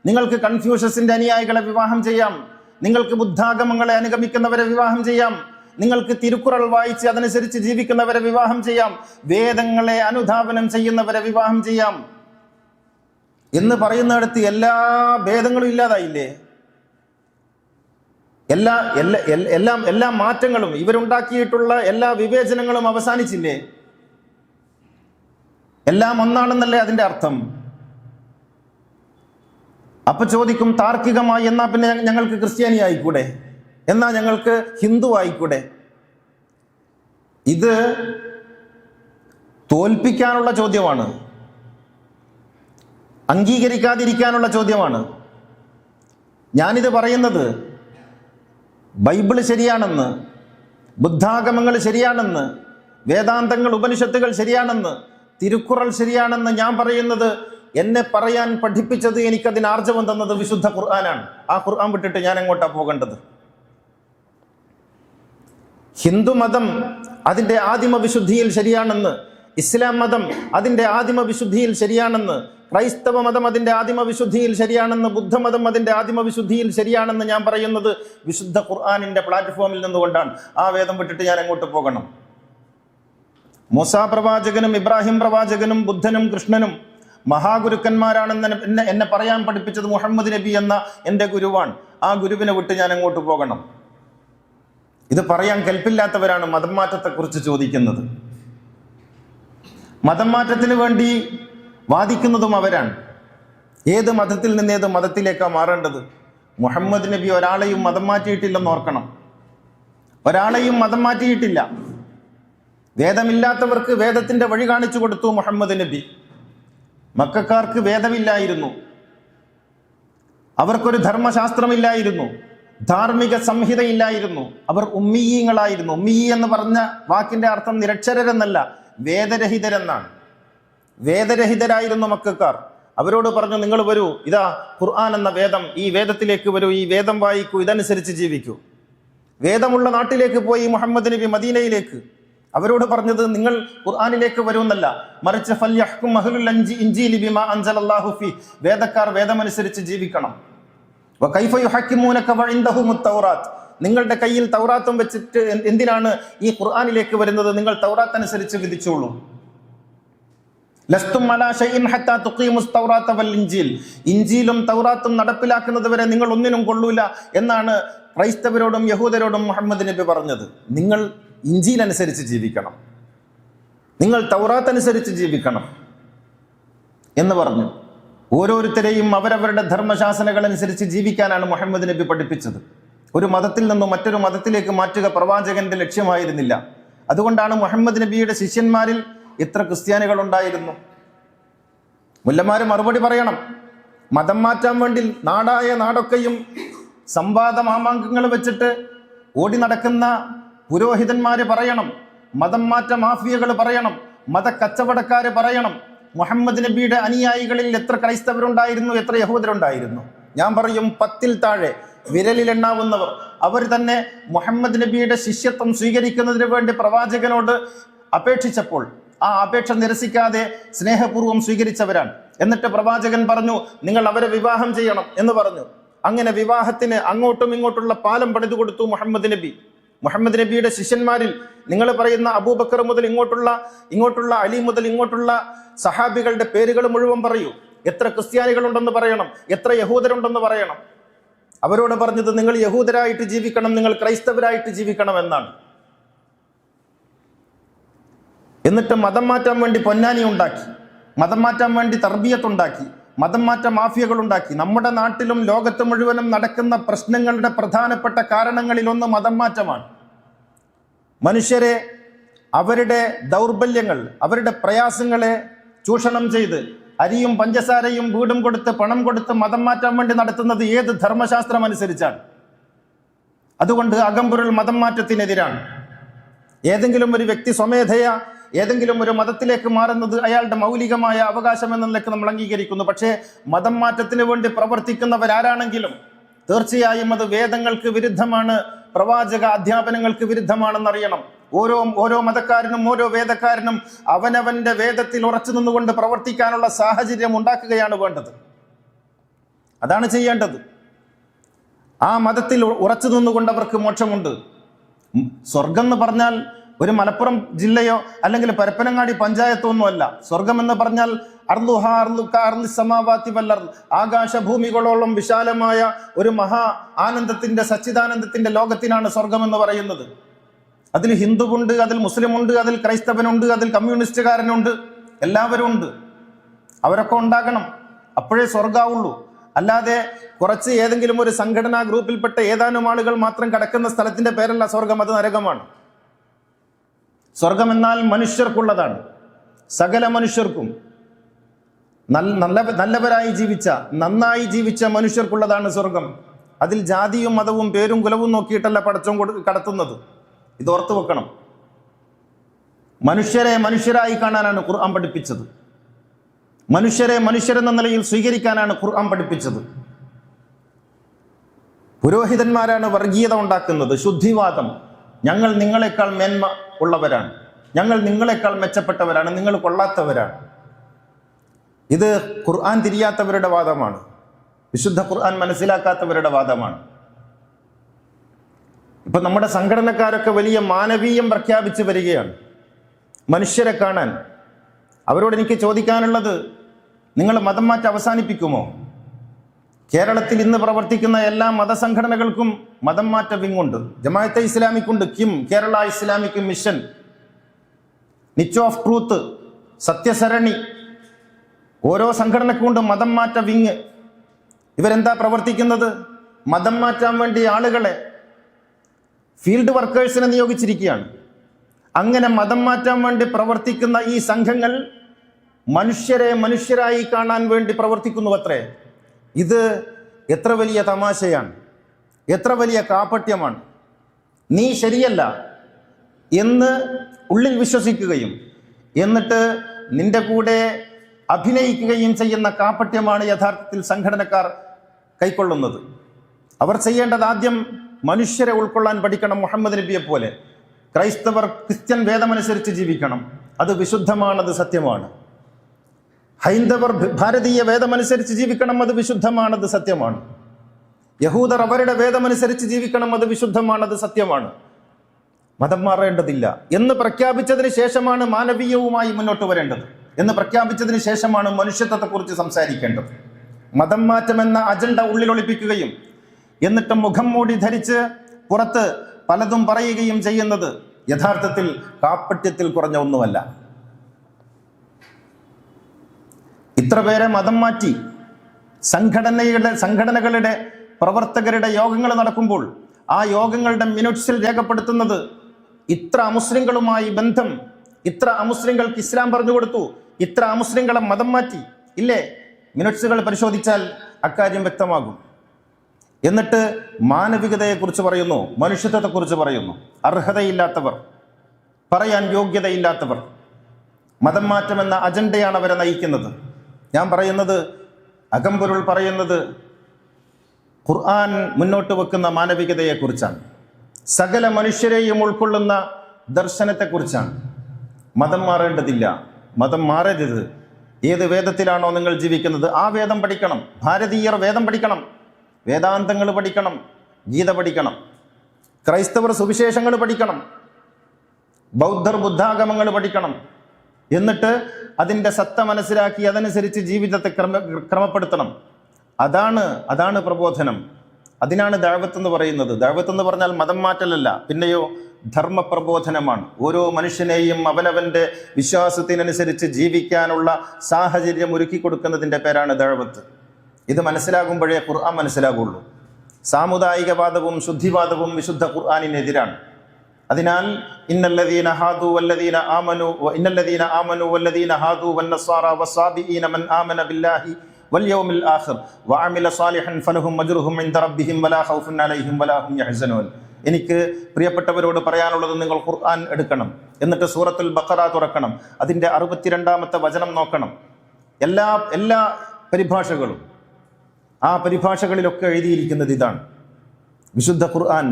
നിങ്ങൾക്ക് കൺഫ്യൂഷസിന്റെ അനുയായികളെ വിവാഹം ചെയ്യാം. നിങ്ങൾക്ക് ബുദ്ധാഗമങ്ങളെ അനുഗമിക്കുന്നവരെ വിവാഹം ചെയ്യാം. നിങ്ങൾക്ക് തിരുക്കുറൾ വായിച്ച് അതനുസരിച്ച് ജീവിക്കുന്നവരെ വിവാഹം ചെയ്യാം. വേദങ്ങളെ അനുധാവനം ചെയ്യുന്നവരെ വിവാഹം ചെയ്യാം. എന്ന് പറയുന്നിടത്ത് എല്ലാ ഭേദങ്ങളും ഇല്ലാതായില്ലേ? എല്ലാ എല്ലാ എല്ലാം എല്ലാ മാറ്റങ്ങളും ഇവരുണ്ടാക്കിയിട്ടുള്ള എല്ലാ വിവേചനങ്ങളും അവസാനിച്ചില്ലേ? എല്ലാം ഒന്നാണെന്നല്ലേ അതിന്റെ അർത്ഥം? അപ്പൊ ചോദിക്കും താർക്കികമായി എന്നാ പിന്നെ ഞങ്ങൾക്ക് ക്രിസ്ത്യാനി ആയിക്കൂടെ? എന്നാ ഞങ്ങൾക്ക് ഹിന്ദു ആയിക്കൂടെ? ഇത് തോൽപ്പിക്കാനുള്ള ചോദ്യമാണ്. അംഗീകരിക്കാതിരിക്കാനുള്ള ചോദ്യമാണ്. ഞാനിത് പറയുന്നത് ബൈബിൾ ശരിയാണെന്ന് ബുദ്ധാഗമങ്ങൾ ശരിയാണെന്ന് വേദാന്തങ്ങൾ ഉപനിഷത്തുകൾ ശരിയാണെന്ന് തിരുക്കുറൾ ശരിയാണെന്ന് ഞാൻ പറയുന്നത് എന്നെ പറയാൻ പഠിപ്പിച്ചത് എനിക്കതിന് ആർജവം തന്നത് വിശുദ്ധ ഖുർആനാണ്. ആ ഖുർആൻ വിട്ടിട്ട് ഞാൻ എങ്ങോട്ടാണ് പോകേണ്ടത്? ഹിന്ദു മതം അതിന്റെ ആദിമ വിശുദ്ധിയിൽ ശരിയാണെന്ന് ഇസ്ലാം മതം അതിന്റെ ആദിമ വിശുദ്ധിയിൽ ശരിയാണെന്ന് ക്രൈസ്തവ മതം അതിന്റെ ആദിമ വിശുദ്ധിയിൽ ശരിയാണെന്ന് ബുദ്ധമതം അതിന്റെ ആദിമ വിശുദ്ധിയിൽ ശരിയാണെന്ന് ഞാൻ പറയുന്നത് വിശുദ്ധ ഖുർആാനിന്റെ പ്ലാറ്റ്ഫോമിൽ നിന്നുകൊണ്ടാണ്. ആ വേദം വിട്ടിട്ട് ഞാൻ എങ്ങോട്ട് പോകണം? മൂസാ പ്രവാചകനും ഇബ്രാഹിം പ്രവാചകനും ബുദ്ധനും കൃഷ്ണനും മഹാഗുരുക്കന്മാരാണെന്ന് എന്നെ- എന്നെ പറയാൻ പഠിപ്പിച്ചത് മുഹമ്മദ് നബി എന്ന എന്റെ ഗുരുവാണ്. ആ ഗുരുവിനെ വിട്ട് ഞാൻ എങ്ങോട്ട് പോകണം? ഇത് പറയാൻ കൽപ്പില്ലാത്തവരാണ് മതം മാറ്റത്തെക്കുറിച്ച് ചോദിക്കുന്നത്. മതം മാറ്റത്തിന് വേണ്ടി വാദിക്കുന്നതും അവരാണ്. ഏത് മതത്തിൽ നിന്ന് ഏത് മതത്തിലേക്കാണ് മാറേണ്ടത്? മുഹമ്മദ് നബി ഒരാളെയും മതം മാറ്റിയിട്ടില്ലെന്ന് ഓർക്കണം. ഒരാളെയും മതം മാറ്റിയിട്ടില്ല. വേദമില്ലാത്തവർക്ക് വേദത്തിന്റെ വഴി കാണിച്ചു കൊടുത്തു മുഹമ്മദ് നബി. മക്കാർക്ക് വേദമില്ലായിരുന്നു. അവർക്കൊരു ധർമ്മശാസ്ത്രമില്ലായിരുന്നു. ധാർമ്മിക സംഹിതയില്ലായിരുന്നു. അവർ ഉമ്മീയങ്ങളായിരുന്നു. ഉമ്മീ എന്ന് പറഞ്ഞ വാക്കിന്റെ അർത്ഥം നിരക്ഷരരെന്നല്ല വേദരഹിതരെന്നാണ്. വേദരഹിതരായിരുന്നു മക്കാർ. അവരോട് പറഞ്ഞു നിങ്ങൾ വരൂ. ഇതാ ഖുർആൻ എന്ന വേദം. ഈ വേദത്തിലേക്ക് വരൂ. ഈ വേദം വായിക്കൂ. ഇതനുസരിച്ച് ജീവിക്കൂ. വേദമുള്ള നാട്ടിലേക്ക് പോയി മുഹമ്മദ് നബി മദീനയിലേക്ക്. അവരോട് പറഞ്ഞത് നിങ്ങൾ ഖുർആാനിലേക്ക് വരുമെന്നല്ല. മറിച്ച് വേദക്കാർ വേദമനുസരിച്ച് ജീവിക്കണം. നിങ്ങളുടെ കയ്യിൽ തൗറാത്തും വെച്ചിട്ട് എന്തിനാണ് ഈ ഖുർആാനിലേക്ക് വരുന്നത്? നിങ്ങൾ തൗറാത്ത് അനുസരിച്ച് വിധിച്ചോളൂ. തുഖീമുസ് തൗറാത്ത നടപ്പിലാക്കുന്നത് വരെ നിങ്ങൾ ഒന്നിനും കൊള്ളൂല എന്നാണ് ക്രൈസ്തവരോടും യഹൂദരോടും മുഹമ്മദ് നബി പറഞ്ഞത്. നിങ്ങൾ ഇഞ്ചിയിലനുസരിച്ച് ജീവിക്കണം. നിങ്ങൾ തൗറാത്ത് അനുസരിച്ച് ജീവിക്കണം എന്ന് പറഞ്ഞു. ഓരോരുത്തരെയും അവരവരുടെ ധർമ്മശാസനകൾ അനുസരിച്ച് ജീവിക്കാനാണ് മുഹമ്മദ് നബി പഠിപ്പിച്ചത്. ഒരു മതത്തിൽ നിന്നും മറ്റൊരു മതത്തിലേക്ക് മാറ്റുക പ്രവാചകന്റെ ലക്ഷ്യമായിരുന്നില്ല. അതുകൊണ്ടാണ് മുഹമ്മദ് നബിയുടെ ശിഷ്യന്മാരിൽ എത്ര ക്രിസ്ത്യാനികൾ ഉണ്ടായിരുന്നു മുല്ലമാർ മറുപടി പറയണം. മതം മാറ്റാൻ വേണ്ടി നാടായ നാടൊക്കെയും സംവാദ മാമാങ്കങ്ങൾ വെച്ചിട്ട് ഓടി നടക്കുന്ന പുരോഹിതന്മാര് പറയണം. മതം മാറ്റ മാഫിയകൾ പറയണം. മത കച്ചവടക്കാര് പറയണം. മുഹമ്മദ് നബിയുടെ അനുയായികളിൽ എത്ര ക്രൈസ്തവരുണ്ടായിരുന്നു എത്ര യഹൂദരുണ്ടായിരുന്നു? ഞാൻ പറയും പത്തിൽ താഴെ വിരലിലെണ്ണാവുന്നവർ അവർ തന്നെ മുഹമ്മദ് നബിയുടെ ശിഷ്യത്വം സ്വീകരിക്കുന്നതിന് വേണ്ടി പ്രവാചകനോട് അപേക്ഷിച്ചപ്പോൾ ആ അപേക്ഷ നിരസിക്കാതെ സ്നേഹപൂർവം സ്വീകരിച്ചവരാണ്. എന്നിട്ട് പ്രവാചകൻ പറഞ്ഞു നിങ്ങൾ അവരെ വിവാഹം ചെയ്യണം എന്ന് പറഞ്ഞു. അങ്ങനെ വിവാഹത്തിന് അങ്ങോട്ടും ഇങ്ങോട്ടുള്ള പാലം പണിതു കൊടുത്തു മുഹമ്മദ് നബി. മുഹമ്മദ് നബിയുടെ ശിഷ്യന്മാരിൽ നിങ്ങൾ പറയുന്ന അബൂബക്കർ മുതൽ ഇങ്ങോട്ടുള്ള ഇങ്ങോട്ടുള്ള അലി മുതൽ ഇങ്ങോട്ടുള്ള സഹാബികളുടെ പേരുകൾ മുഴുവൻ പറയൂ. എത്ര ക്രിസ്ത്യാനികളുണ്ടെന്ന് പറയണം എത്ര യഹൂദരുണ്ടെന്ന് പറയണം. അവരോട് പറഞ്ഞത് നിങ്ങൾ യഹൂദരായിട്ട് ജീവിക്കണം നിങ്ങൾ ക്രൈസ്തവരായിട്ട് ജീവിക്കണം എന്നാണ് എന്നിട്ട് മതം മാറ്റാൻ വേണ്ടി പൊന്നാനി ഉണ്ടാക്കി മതം മാറ്റാൻ വേണ്ടി തർബിയത്ത് ഉണ്ടാക്കി മതം മാറ്റ മാഫിയകൾ ഉണ്ടാക്കി. നമ്മുടെ നാട്ടിലും ലോകത്ത് മുഴുവനും നടക്കുന്ന പ്രശ്നങ്ങളുടെ പ്രധാനപ്പെട്ട കാരണങ്ങളിലൊന്ന് മതം മാറ്റമാണ്. മനുഷ്യരെ അവരുടെ ദൗർബല്യങ്ങൾ അവരുടെ പ്രയാസങ്ങളെ ചൂഷണം ചെയ്ത് അരിയും പഞ്ചസാരയും വീടും കൊടുത്ത് പണം കൊടുത്ത് മതം മാറ്റാൻ വേണ്ടി നടത്തുന്നത് ഏത് ധർമ്മശാസ്ത്രം അനുസരിച്ചാണ്? അതുകൊണ്ട് അകമ്പൊരുൾ മതം മാറ്റത്തിനെതിരാണ്. ഏതെങ്കിലും ഒരു വ്യക്തി സ്വമേധയ ഏതെങ്കിലും ഒരു മതത്തിലേക്ക് മാറുന്നത് അയാളുടെ മൗലികമായ അവകാശം എന്ന നിലയ്ക്ക് നമ്മൾ അംഗീകരിക്കുന്നു. പക്ഷേ മതം മാറ്റത്തിന് വേണ്ടി പ്രവർത്തിക്കുന്നവരാരാണെങ്കിലും തീർച്ചയായും അത് വേദങ്ങൾക്ക് വിരുദ്ധമാണ് പ്രവാചക അധ്യാപനങ്ങൾക്ക് വിരുദ്ധമാണെന്നറിയണം. ഓരോ ഓരോ മതക്കാരനും ഓരോ വേദക്കാരനും അവനവന്റെ വേദത്തിൽ ഉറച്ചു നിന്നുകൊണ്ട് പ്രവർത്തിക്കാനുള്ള സാഹചര്യം ഉണ്ടാക്കുകയാണ് വേണ്ടത്. അതാണ് ചെയ്യേണ്ടത്. ആ മതത്തിൽ ഉറച്ചു നിന്നുകൊണ്ട് അവർക്ക് മോക്ഷമുണ്ട്. സ്വർഗം എന്ന് പറഞ്ഞാൽ ഒരു മലപ്പുറം ജില്ലയോ അല്ലെങ്കിൽ പരപ്പനങ്ങാടി പഞ്ചായത്തോ ഒന്നുമല്ല സ്വർഗം എന്ന് പറഞ്ഞാൽ അർലുഹ അർലുക അർലി സമാവാത്തി വല്ലർ ആകാശഭൂമികളോളം വിശാലമായ ഒരു മഹാ ആനന്ദത്തിന്റെ സച്ചിദാനന്ദത്തിന്റെ ലോകത്തിനാണ് സ്വർഗം എന്ന് പറയുന്നത്. അതിൽ ഹിന്ദുവുണ്ട് അതിൽ മുസ്ലിമുണ്ട് അതിൽ ക്രൈസ്തവനുണ്ട് അതിൽ കമ്മ്യൂണിസ്റ്റുകാരനുണ്ട്. എല്ലാവരും ഉണ്ട്. അവരൊക്കെ ഉണ്ടാകണം. അപ്പോഴേ സ്വർഗാവുള്ളൂ. അല്ലാതെ കുറച്ച് ഏതെങ്കിലും ഒരു സംഘടനാ ഗ്രൂപ്പിൽപ്പെട്ട ഏതാനും ആളുകൾ മാത്രം കിടക്കുന്ന സ്ഥലത്തിന്റെ പേരല്ല സ്വർഗം അത് നരകമാണ്. സ്വർഗം എന്നാൽ മനുഷ്യർക്കുള്ളതാണ്. സകല മനുഷ്യർക്കും. നല്ല നല്ല നല്ലവരായി ജീവിച്ച നന്നായി ജീവിച്ച മനുഷ്യർക്കുള്ളതാണ് സ്വർഗം. അതിൽ ജാതിയും മതവും പേരും കുലവും നോക്കിയിട്ടല്ല പടച്ചം കൊടു കടത്തുന്നത്. ഇത് ഓർത്തു വെക്കണം. മനുഷ്യരെ മനുഷ്യരായി കാണാനാണ് ഖുർആൻ പഠിപ്പിച്ചത്. മനുഷ്യരെ മനുഷ്യരെന്ന നിലയിൽ സ്വീകരിക്കാനാണ് ഖുർആൻ പഠിപ്പിച്ചത്. പുരോഹിതന്മാരാണ് വർഗീയത ഉണ്ടാക്കുന്നത്. ശുദ്ധിവാദം. ഞങ്ങൾ നിങ്ങളെക്കാൾ മേന്മ ഉള്ളവരാണ്. ഞങ്ങൾ നിങ്ങളെക്കാൾ മെച്ചപ്പെട്ടവരാണ്. നിങ്ങൾ കൊള്ളാത്തവരാണ്. ഇത് ഖുർആൻ തിരിയാത്തവരുടെ വാദമാണ്. വിശുദ്ധ ഖുർആൻ മനസ്സിലാക്കാത്തവരുടെ വാദമാണ്. ഇപ്പൊ നമ്മുടെ സംഘടനക്കാരൊക്കെ വലിയ മാനവീയം പ്രഖ്യാപിച്ചു വരികയാണ്. മനുഷ്യരെ കാണാൻ. അവരോട് എനിക്ക് ചോദിക്കാനുള്ളത് നിങ്ങൾ മതം മാറ്റി അവസാനിപ്പിക്കുമോ? കേരളത്തിൽ ഇന്ന് പ്രവർത്തിക്കുന്ന എല്ലാ മതസംഘടനകൾക്കും മതം മാറ്റ വിങ്ങുണ്ട് ജമാഅത്തെ ഇസ്ലാമിക്കുണ്ട്. Kim Kerala Islamic mission niche of truth Sathyasarani ഓരോ സംഘടനക്കുണ്ട് മതം മാറ്റ വിങ്. ഇവരെന്താ പ്രവർത്തിക്കുന്നത്? മതം മാറ്റാൻ വേണ്ടി ആളുകളെ ഫീൽഡ് വർക്കേഴ്സിനെ നിയോഗിച്ചിരിക്കുകയാണ്. അങ്ങനെ മതം മാറ്റാൻ വേണ്ടി പ്രവർത്തിക്കുന്ന ഈ സംഘങ്ങൾ മനുഷ്യരെ മനുഷ്യരായി കാണാൻ വേണ്ടി പ്രവർത്തിക്കുന്നു അത്രേ ഇത് എത്ര വലിയ തമാശയാണ് എത്ര വലിയ കാപട്യമാണ്. നീ ശരിയല്ല എന്ന് ഉള്ളിൽ വിശ്വസിക്കുകയും എന്നിട്ട് നിന്റെ കൂടെ അഭിനയിക്കുകയും ചെയ്യുന്ന കാപട്യമാണ് യഥാർത്ഥത്തിൽ സംഘടനക്കാർ കൈക്കൊള്ളുന്നത്. അവർ ചെയ്യേണ്ടത് ആദ്യം മനുഷ്യരെ ഉൾക്കൊള്ളാൻ പഠിക്കണം മുഹമ്മദ് നബിയെ പോലെ. ക്രൈസ്തവർ ക്രിസ്ത്യൻ വേദമനുസരിച്ച് ജീവിക്കണം. അത് വിശുദ്ധമാണത് സത്യമാണ്. ഹൈന്ദവർ ഭാരതീയ വേദമനുസരിച്ച് ജീവിക്കണം അത് വിശുദ്ധമാണ് അത് സത്യമാണ്. യഹൂദർ അവരുടെ വേദമനുസരിച്ച് ജീവിക്കണം അത് വിശുദ്ധമാണ് അത് സത്യമാണ്. മതം മാറേണ്ടതില്ല. എന്ന് പ്രഖ്യാപിച്ചതിന് ശേഷമാണ് മാനവീയവുമായി മുന്നോട്ട് വരേണ്ടത്. എന്ന് പ്രഖ്യാപിച്ചതിന് ശേഷമാണ് മനുഷ്യത്വത്തെക്കുറിച്ച് സംസാരിക്കേണ്ടത്. മതം മാറ്റം എന്ന അജണ്ട ഉള്ളിലൊളിപ്പിക്കുകയും എന്നിട്ട് മുഖം മൂടി ധരിച്ച് പുറത്ത് പലതും പറയുകയും ചെയ്യുന്നത് യഥാർത്ഥത്തിൽ കാപ്പട്യത്തിൽ കുറഞ്ഞ ഒന്നുമല്ല. ഇത്ര പേരെ മതം മാറ്റി? സംഘടനയുടെ സംഘടനകളുടെ പ്രവർത്തകരുടെ യോഗങ്ങൾ നടക്കുമ്പോൾ ആ യോഗങ്ങളുടെ മിനിറ്റ്സിൽ രേഖപ്പെടുത്തുന്നത് ഇത്ര അമുസ്ലിങ്ങളുമായി ബന്ധം ഇത്ര അമുസ്ലിങ്ങൾക്ക് ഇസ്ലാം പറഞ്ഞു കൊടുത്തു ഇത്ര അമുസ്ലിങ്ങളെ മതം മാറ്റി. ഇല്ലേ? മിനിറ്റ്സുകൾ പരിശോധിച്ചാൽ അക്കാര്യം വ്യക്തമാകും. എന്നിട്ട് മാനവികതയെക്കുറിച്ച് പറയുന്നു മനുഷ്യത്വത്തെക്കുറിച്ച് പറയുന്നു. അർഹതയില്ലാത്തവർ പറയാൻ യോഗ്യതയില്ലാത്തവർ മതം മാറ്റമെന്ന അജണ്ടയാണ് അവരെ നയിക്കുന്നത്. ഞാൻ പറയുന്നത് അകമ്പൊരുൾ പറയുന്നത് ഖുർആൻ മുന്നോട്ട് വെക്കുന്ന മാനവികതയെക്കുറിച്ചാണ്. സകല മനുഷ്യരെയും ഉൾക്കൊള്ളുന്ന ദർശനത്തെക്കുറിച്ചാണ്. മതം മാറേണ്ടതില്ല. മതം മാറരുത്. ഏത് വേദത്തിലാണോ നിങ്ങൾ ജീവിക്കുന്നത് ആ വേദം പഠിക്കണം. ഭാരതീയർ വേദം പഠിക്കണം. വേദാന്തങ്ങൾ പഠിക്കണം. ഗീത പഠിക്കണം. ക്രൈസ്തവർ സുവിശേഷങ്ങൾ പഠിക്കണം. ബൗദ്ധർ ബുദ്ധാഗമങ്ങൾ പഠിക്കണം. എന്നിട്ട് അതിന്റെ സത്ത മനസ്സിലാക്കി അതനുസരിച്ച് ജീവിതത്തെ ക്രമ ക്രമപ്പെടുത്തണം. അതാണ് അതാണ് പ്രബോധനം. അതിനാണ് ദാവത്ത് എന്ന് പറയുന്നത്. ദാവത്ത് എന്ന് പറഞ്ഞാൽ മതം മാറ്റലല്ല പിന്നെയോ ധർമ്മ പ്രബോധനമാണ്. ഓരോ മനുഷ്യനെയും അവനവന്റെ വിശ്വാസത്തിനനുസരിച്ച് ജീവിക്കാനുള്ള സാഹചര്യം ഒരുക്കി കൊടുക്കുന്നതിന്റെ പേരാണ് ദഴവത്ത്. ഇത് മനസ്സിലാകുമ്പോഴേ ഖുർആൻ മനസ്സിലാകുള്ളൂ. സാമുദായികവാദവും ശുദ്ധിവാദവും വിശുദ്ധ ഖുർആാനിനെതിരാണ്. അതിനാൽ ഇന്നല്ലദീന ഹാദു വല്ലദീന ആമനു ഇന്നല്ലദീന ആമനു വല്ലദീന ഹാദു വന്നസ്വാറ വസാബിഈന മൻ ആമന ബില്ലാഹി വൽയൗമിൽ ആഖിർ വഅമില സാലിഹൻ ഫലഹും മജ്റുഹും ഇൻദ റബ്ബിഹിം വലാ ഖൗഫുൻ അലൈഹിം വലാ ഹും യഹ്സനൂൻ. എനിക്ക് പ്രിയപ്പെട്ടവരോട് പറയാനുള്ളത് നിങ്ങൾ ഖുർആൻ എടുക്കണം. എന്നിട്ട് സൂറത്തുൽ ബഖറ തുറക്കണം. അതിന്റെ അറുപത്തിരണ്ടാമത്തെ വചനം നോക്കണം. എല്ലാ എല്ലാ പരിഭാഷകളും ആ പരിഭാഷകളിലൊക്കെ എഴുതിയിരിക്കുന്നത് ഇതാണ്. വിശുദ്ധ ഖുർആൻ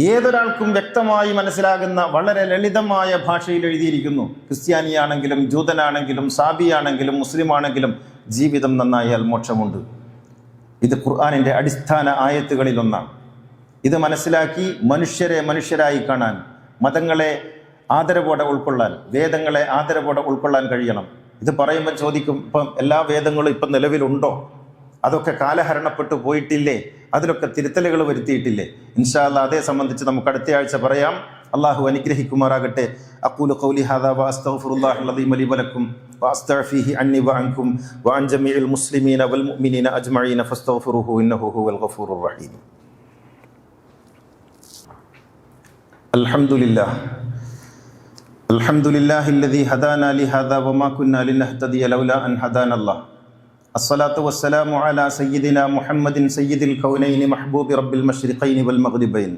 ഏതൊരാൾക്കും വ്യക്തമായി മനസ്സിലാകുന്ന വളരെ ലളിതമായ ഭാഷയിൽ എഴുതിയിരിക്കുന്നു. ക്രിസ്ത്യാനിയാണെങ്കിലും ജൂതനാണെങ്കിലും സാബിയാണെങ്കിലും മുസ്ലിം ആണെങ്കിലും ജീവിതം നന്നായാൽ മോക്ഷമുണ്ട്. ഇത് ഖുർആാനിന്റെ അടിസ്ഥാന ആയത്തുകളിലൊന്നാണ്. ഇത് മനസ്സിലാക്കി മനുഷ്യരെ മനുഷ്യരായി കാണാൻ മതങ്ങളെ ആദരവോടെ ഉൾക്കൊള്ളാൻ വേദങ്ങളെ ആദരവോടെ ഉൾക്കൊള്ളാൻ കഴിയണം. ഇത് പറയുമ്പോൾ ചോദിക്കും ഇപ്പം എല്ലാ വേദങ്ങളും ഇപ്പം നിലവിലുണ്ടോ? അതൊക്കെ കാലഹരണപ്പെട്ടു പോയിട്ടില്ലേ? അതിലൊക്കെ തിരുത്തലുകൾ വരുത്തിയിട്ടില്ലേ? ഇൻഷാല്ല അതേ സംബന്ധിച്ച് നമുക്ക് അടുത്ത ആഴ്ച പറയാം. അള്ളാഹു അനുഗ്രഹിക്കുമാറാകട്ടെ. അക്കൂലു കൗലി ഹാദാ വാസ്തഫുറുല്ലാഹുലീം അലി വലക്കും വാസ്തഫിഹി അന്നി വാങ്കും വാൻ ജമീൽ മുസ്ലിമീന വൽ മുഅ്മിനീന അജ്മഈന ഫസ്തഗ്ഫിറുഹു ഇന്നഹു ഹുവൽ റഹീം. അൽഹംദുലില്ലാഹ്. الصلاة والسلام على سيدنا محمد سيد الكونين محبوب رب المشرقين والمغربين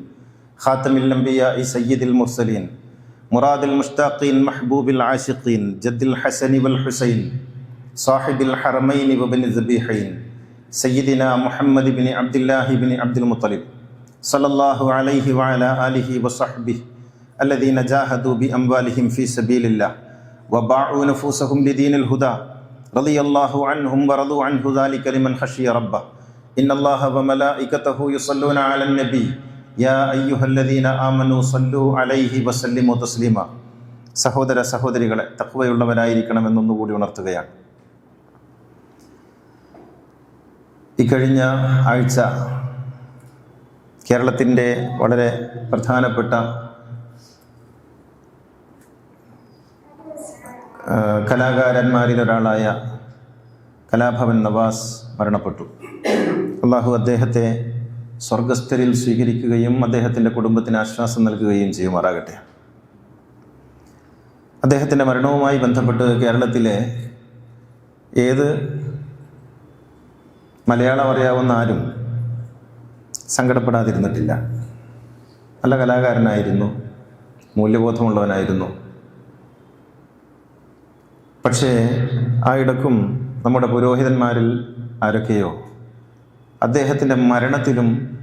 خاتم الأنبياء سيد المرسلين مراد المشتاقين محبوب العاشقين جد الحسن والحسين صاحب الحرمين وبن الذبيحين سيدنا محمد بن عبد الله بن عبد المطلب صلى الله عليه وعلى آله وصحبه الذين جاهدوا بأموالهم في سبيل الله وباعوا نفوسهم لدين الهدى رضي الله عنهم ورضوا عنه ذلك لمن خشي ربه إن الله وملائكته يصلون على النبي يا أيها الذين آمنوا صلوا عليه وسلموا تسليما സഹോദര സഹോദരികളെ തക്വയുള്ളവരായിരിക്കണമെന്നൊന്നുകൂടി ഉണർത്തുകയാണ് ഇക്കഴിഞ്ഞ ആഴ്ച കേരളത്തിൻ്റെ വളരെ പ്രധാനപ്പെട്ട കലാകാരന്മാരിലൊരാളായ കലാഭവൻ നവാസ് മരണപ്പെട്ടു. അള്ളാഹു അദ്ദേഹത്തെ സ്വർഗസ്ഥരിൽ സ്വീകരിക്കുകയും അദ്ദേഹത്തിന്റെ കുടുംബത്തിന് ആശ്വാസം നൽകുകയും ചെയ്യുമാറാകട്ടെ. അദ്ദേഹത്തിന്റെ മരണവുമായി ബന്ധപ്പെട്ട് കേരളത്തിലെ ഏത് മലയാളം അറിയാവുന്ന ആരും സങ്കടപ്പെടാതിരുന്നിട്ടില്ല. നല്ല കലാകാരനായിരുന്നു മൂല്യബോധമുള്ളവനായിരുന്നു. പക്ഷേ ആ ഇടക്കും നമ്മുടെ പുരോഹിതന്മാരിൽ ആരൊക്കെയോ അദ്ദേഹത്തിന്റെ മരണത്തിലും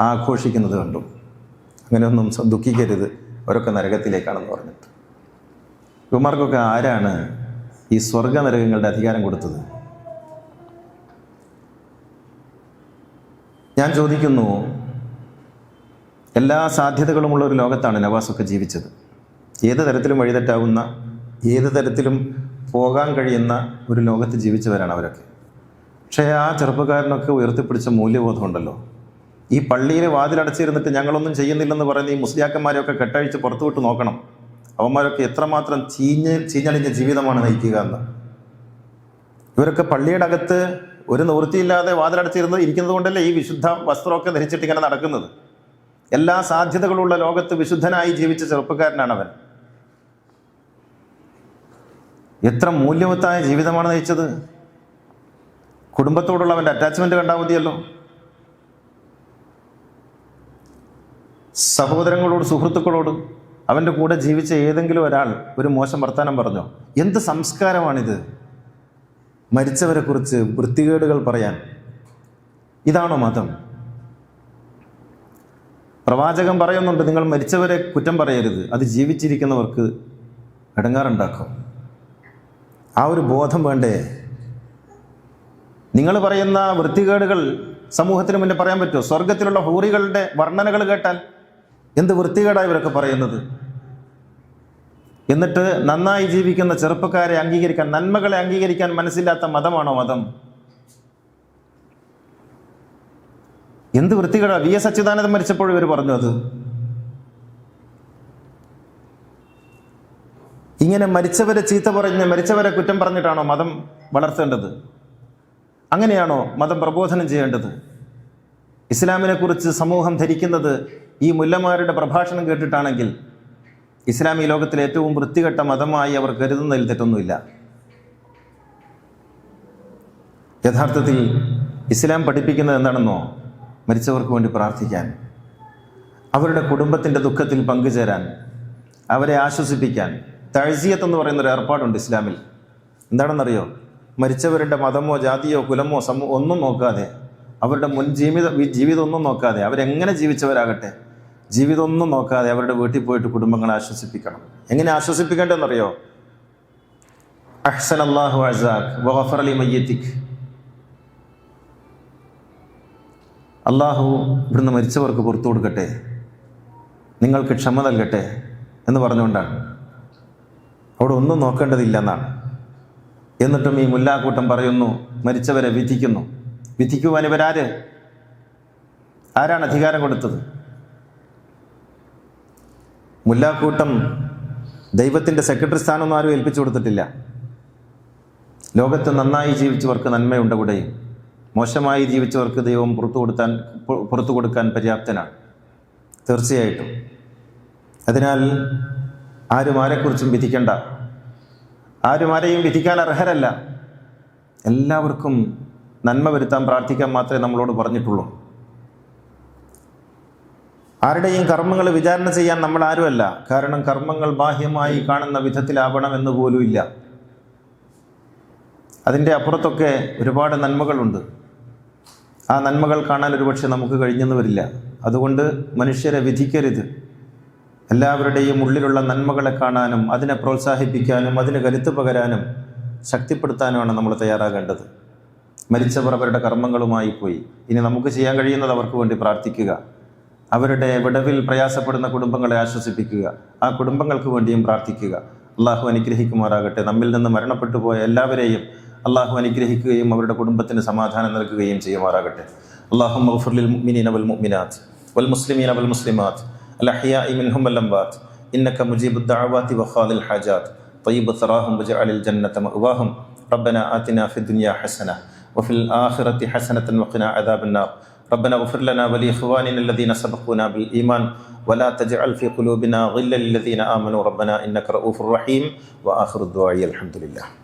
ആഘോഷിക്കുന്നത് കണ്ടു. അങ്ങനെയൊന്നും ദുഃഖിക്കരുത്. അവരൊക്കെ നരകത്തിലേക്കാണെന്ന് പറഞ്ഞിട്ട്. ഇവന്മാർക്കൊക്കെ ആരാണ് ഈ സ്വർഗ നരകങ്ങളുടെ അധികാരം കൊടുത്തത്? ഞാൻ ചോദിക്കുന്നു എല്ലാ സാധ്യതകളുമുള്ള ഒരു ലോകത്താണ് നവാസൊക്കെ ജീവിച്ചത്. ഏത് തരത്തിലും വഴിതെറ്റാവുന്ന ഏത് തരത്തിലും പോകാൻ കഴിയുന്ന ഒരു ലോകത്ത് ജീവിച്ചവരാണ് അവരൊക്കെ. പക്ഷേ ആ ചെറുപ്പക്കാരനൊക്കെ ഉയർത്തിപ്പിടിച്ച മൂല്യബോധമുണ്ടല്ലോ. ഈ പള്ളിയിലെ വാതിലടച്ചിരുന്നിട്ട് ഞങ്ങളൊന്നും ചെയ്യുന്നില്ലെന്ന് പറയുന്ന ഈ മുസ്ലിയാക്കന്മാരെയൊക്കെ കെട്ടഴിച്ച് പുറത്തു വിട്ട് നോക്കണം. അവന്മാരൊക്കെ എത്രമാത്രം ചീഞ്ഞ് ചീഞ്ഞളിഞ്ഞ ജീവിതമാണ് നയിക്കുക എന്ന്. ഇവരൊക്കെ പള്ളിയുടെ അകത്ത് ഒരു നിവൃത്തിയില്ലാതെ വാതിലടച്ചിരുന്നത് ഇരിക്കുന്നത് കൊണ്ടല്ലേ ഈ വിശുദ്ധ വസ്ത്രമൊക്കെ ധരിച്ചിട്ട് ഇങ്ങനെ നടക്കുന്നത്? എല്ലാ സാധ്യതകളുള്ള ലോകത്ത് വിശുദ്ധനായി ജീവിച്ച ചെറുപ്പക്കാരനാണ് അവൻ എത്ര മൂല്യവത്തായ ജീവിതമാണ് നയിച്ചത്? കുടുംബത്തോടുള്ള അവന്റെ അറ്റാച്ച്മെന്റ് കണ്ടാൽ മതിയല്ലോ. സഹോദരങ്ങളോട് സുഹൃത്തുക്കളോട് അവന്റെ കൂടെ ജീവിച്ച ഏതെങ്കിലും ഒരാൾ ഒരു മോശം വർത്തമാനം പറഞ്ഞോ? എന്ത് സംസ്കാരമാണിത്? മരിച്ചവരെക്കുറിച്ച് വൃത്തികേടുകൾ പറയാൻ. ഇതാണോ മതം? പ്രവാചകൻ പറയുന്നുണ്ട് നിങ്ങൾ മരിച്ചവരെ കുറ്റം പറയരുത്. അത് ജീവിച്ചിരിക്കുന്നവർക്ക് ഇടങ്ങാറുണ്ടാക്കും. ആ ഒരു ബോധം വേണ്ടേ? നിങ്ങൾ പറയുന്ന വൃത്തികേടുകൾ സമൂഹത്തിന് മുന്നേ പറയാൻ പറ്റുമോ? സ്വർഗത്തിലുള്ള ഹൂറികളുടെ വർണനകൾ കേട്ടാൽ എന്ത് വൃത്തികേടാണ് ഇവരൊക്കെ പറയുന്നത്? എന്നിട്ട് നന്നായി ജീവിക്കുന്ന ചെറുപ്പക്കാരെ അംഗീകരിക്കാൻ നന്മകളെ അംഗീകരിക്കാൻ മനസ്സില്ലാത്ത മതമാണോ മതം? എന്ത് വൃത്തികേടാ? വി എസ് അച്യുതാനന്ദൻ മരിച്ചപ്പോൾ ഇവർ പറഞ്ഞു അത്. ഇങ്ങനെ മരിച്ചവരെ ചീത്ത പറഞ്ഞ് മരിച്ചവരെ കുറ്റം പറഞ്ഞിട്ടാണോ മതം വളർത്തേണ്ടത്? അങ്ങനെയാണോ മതം പ്രബോധനം ചെയ്യേണ്ടത്? ഇസ്ലാമിനെ കുറിച്ച് സമൂഹം ധരിക്കുന്നത് ഈ മുല്ലമാരുടെ പ്രഭാഷണം കേട്ടിട്ടാണെങ്കിൽ ഇസ്ലാമി ലോകത്തിലെ ഏറ്റവും വൃത്തികെട്ട മതമായി അവർ കരുതുന്നതിൽ തെറ്റൊന്നുമില്ല. യഥാർത്ഥത്തിൽ ഇസ്ലാം പഠിപ്പിക്കുന്നത് എന്താണെന്നോ മരിച്ചവർക്ക് വേണ്ടി പ്രാർത്ഥിക്കാൻ അവരുടെ കുടുംബത്തിന്റെ ദുഃഖത്തിൽ പങ്കുചേരാൻ അവരെ ആശ്വസിപ്പിക്കാൻ തഴ്സിയത്ത് എന്ന് പറയുന്ന ഒരു ഏർപ്പാടുണ്ട് ഇസ്ലാമിൽ. എന്താണെന്നറിയോ? മരിച്ചവരുടെ മതമോ ജാതിയോ കുലമോ സമൂ ഒന്നും നോക്കാതെ അവരുടെ മുൻ ജീവിത ജീവിതം ഒന്നും നോക്കാതെ അവരെങ്ങനെ ജീവിച്ചവരാകട്ടെ ജീവിതം ഒന്നും നോക്കാതെ അവരുടെ വീട്ടിൽ പോയിട്ട് കുടുംബങ്ങളെ ആശ്വസിപ്പിക്കണം. എങ്ങനെ ആശ്വസിപ്പിക്കേണ്ടതെന്നറിയോ? അള്ളാഹു ഇവിടുന്ന് മരിച്ചവർക്ക് പുറത്തു കൊടുക്കട്ടെ നിങ്ങൾക്ക് ക്ഷമ നൽകട്ടെ എന്ന് പറഞ്ഞുകൊണ്ടാണ്. അവിടെ ഒന്നും നോക്കേണ്ടതില്ല എന്നാണ് എന്നിട്ടും ഈ മുല്ലാക്കൂട്ടം പറയുന്നു മരിച്ചവരെ വിധിക്കുന്നു. വിധിക്കുവാൻ ഇവരാര്? ആരാണ് അധികാരം കൊടുത്തത്? മുല്ലാക്കൂട്ടം ദൈവത്തിന്റെ സെക്രട്ടറി സ്ഥാനമൊന്നും ആരും ഏൽപ്പിച്ചു കൊടുത്തിട്ടില്ല. ലോകത്ത് നന്നായി ജീവിച്ചവർക്ക് നന്മയുണ്ട് ഇവിടെയും മോശമായി ജീവിച്ചവർക്ക് ദൈവം പുറത്തു കൊടുത്താൻ പുറത്തു കൊടുക്കാൻ പര്യാപ്തനാണ്. തീർച്ചയായിട്ടും. അതിനാൽ ആരും ആരെക്കുറിച്ചും വിധിക്കണ്ട. ആരും ആരെയും വിധിക്കാൻ അർഹരല്ല. എല്ലാവർക്കും നന്മ വരുത്താൻ പ്രാർത്ഥിക്കാൻ മാത്രമേ നമ്മളോട് പറഞ്ഞിട്ടുള്ളൂ. ആരുടെയും കർമ്മങ്ങൾ വിചാരണ ചെയ്യാൻ നമ്മൾ ആരുമല്ല. കാരണം കർമ്മങ്ങൾ ബാഹ്യമായി കാണുന്ന വിധത്തിലാവണമെന്ന് പോലുമില്ല അതിന്റെ അപ്പുറത്തൊക്കെ ഒരുപാട് നന്മകളുണ്ട്. ആ നന്മകൾ കാണാൻ ഒരുപക്ഷെ നമുക്ക് കഴിഞ്ഞെന്ന് വരില്ല. അതുകൊണ്ട് മനുഷ്യരെ വിധിക്കരുത്. എല്ലാവരുടെയും ഉള്ളിലുള്ള നന്മകളെ കാണാനും അതിനെ പ്രോത്സാഹിപ്പിക്കാനും അതിന് കരുത്തു പകരാനും ശക്തിപ്പെടുത്താനുമാണ് നമ്മൾ തയ്യാറാകേണ്ടത്. മരിച്ചവർ അവരുടെ കർമ്മങ്ങളുമായി പോയി. ഇനി നമുക്ക് ചെയ്യാൻ കഴിയുന്നത് അവർക്ക് വേണ്ടി പ്രാർത്ഥിക്കുക. അവരുടെ വിടവിൽ പ്രയാസപ്പെടുന്ന കുടുംബങ്ങളെ ആശ്വസിപ്പിക്കുക. ആ കുടുംബങ്ങൾക്ക് വേണ്ടിയും പ്രാർത്ഥിക്കുക. അള്ളാഹു അനുഗ്രഹിക്കുമാറാകട്ടെ. നമ്മിൽ നിന്ന് മരണപ്പെട്ടു പോയ എല്ലാവരെയും അള്ളാഹു അനുഗ്രഹിക്കുകയും അവരുടെ കുടുംബത്തിന് സമാധാനം നൽകുകയും ചെയ്യുമാറാകട്ടെ. അള്ളാഹു മഗ്ഫുർലിൽ മുഅ്മിനീന വൽ മുഅ്മിനാത്ത് വൽ മുസ്ലിമീന വൽ മുസ്ലിമാത്ത് الأحياء منهم والأموات إنك مجيب الدعوات وخاذ الحاجات. طيب ثراهم وجعل الجنة مأواهم. ربنا آتنا في الدنيا حسنة وفي الآخرة حسنة وقنا عذاب النار. ربنا اغفر لنا ولإخواننا الذين سبقونا بالإيمان ولا تجعل في قلوبنا غلا للذين آمنوا. ربنا إنك رؤوف رحيم. وآخر الدعاء الحمد لله.